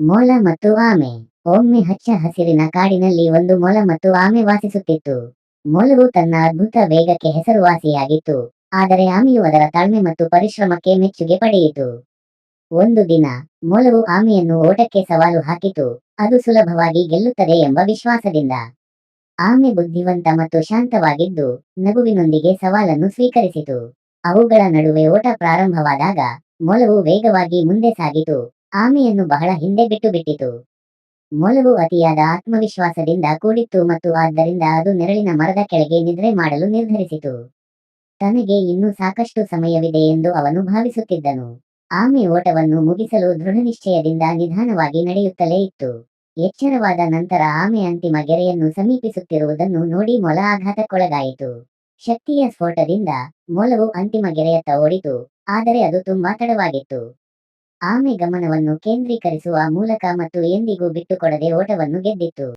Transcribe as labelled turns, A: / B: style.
A: ಮೊಲ ಮತ್ತು ಆಮೆ. ಒಮ್ಮೆ ಹಚ್ಚ ಹಸಿರಿನ ಕಾಡಿನಲ್ಲಿ ಒಂದು ಮೊಲ ಮತ್ತು ಆಮೆ ವಾಸಿಸುತ್ತಿತ್ತು. ಮೊಲವು ತನ್ನ ಅದ್ಭುತ ವೇಗಕ್ಕೆ ಹೆಸರುವಾಸಿಯಾಗಿತ್ತು. ಆದರೆ ಆಮೆಯು ಅದರ ತಾಳ್ಮೆ ಮತ್ತು ಪರಿಶ್ರಮಕ್ಕೆ ಮೆಚ್ಚುಗೆ ಪಡೆಯಿತು. ಒಂದು ದಿನ, ಮೊಲವು ಆಮೆಯನ್ನು ಓಟಕ್ಕೆ ಸವಾಲು ಹಾಕಿತು. ಅದು ಸುಲಭವಾಗಿ ಗೆಲ್ಲುತ್ತದೆ ಎಂಬ ವಿಶ್ವಾಸದಿಂದ. ಆಮೆ ಬುದ್ಧಿವಂತ ಮತ್ತು ಶಾಂತವಾಗಿದ್ದು, ನಗುವಿನೊಂದಿಗೆ ಸವಾಲನ್ನು ಸ್ವೀಕರಿಸಿತು. ಅವುಗಳ ನಡುವೆ ಓಟ ಪ್ರಾರಂಭವಾದಾಗ, ಮೊಲವು ವೇಗವಾಗಿ ಮುಂದೆ ಸಾಗಿತು. ಆಮೆಯನ್ನು ಬಹಳ ಹಿಂದೆ ಬಿಟ್ಟು ಬಿಟ್ಟಿತು. ಮೊಲವು ಅತಿಯಾದ ಆತ್ಮವಿಶ್ವಾಸದಿಂದ ಕೂಡಿತ್ತು ಮತ್ತು ಆದ್ದರಿಂದ ಅದು ನೆರಳಿನ ಮರದ ಕೆಳಗೆ ನಿದ್ರೆ ಮಾಡಲು ನಿರ್ಧರಿಸಿತು. ತನಗೆ ಇನ್ನೂ ಸಾಕಷ್ಟು ಸಮಯವಿದೆ ಎಂದು ಅವನು ಭಾವಿಸುತ್ತಿದ್ದನು. ಆಮೆ ಓಟವನ್ನು ಮುಗಿಸಲು ದೃಢನಿಶ್ಚಯದಿಂದ ನಿಧಾನವಾಗಿ ನಡೆಯುತ್ತಲೇ ಇತ್ತು. ಎಚ್ಚರವಾದ ನಂತರ ಆಮೆ ಅಂತಿಮ ಗೆರೆಯನ್ನು ಸಮೀಪಿಸುತ್ತಿರುವುದನ್ನು ನೋಡಿ ಮೊಲ ಆಘಾತಕ್ಕೊಳಗಾಯಿತು. ಶಕ್ತಿಯ ಸ್ಫೋಟದಿಂದ ಮೊಲವು ಅಂತಿಮ ಗೆರೆಯತ್ತ ಓಡಿತು, ಆದರೆ ಅದು ತುಂಬಾ ತಡವಾಗಿತ್ತು. ಆಮೆ ಗಮನವನ್ನು ಕೇಂದ್ರೀಕರಿಸುವ ಮೂಲಕ ಮತ್ತು ಎಂದಿಗೂ ಬಿಟ್ಟುಕೊಡದೆ ಓಟವನ್ನು ಗೆದ್ದಿತ್ತು.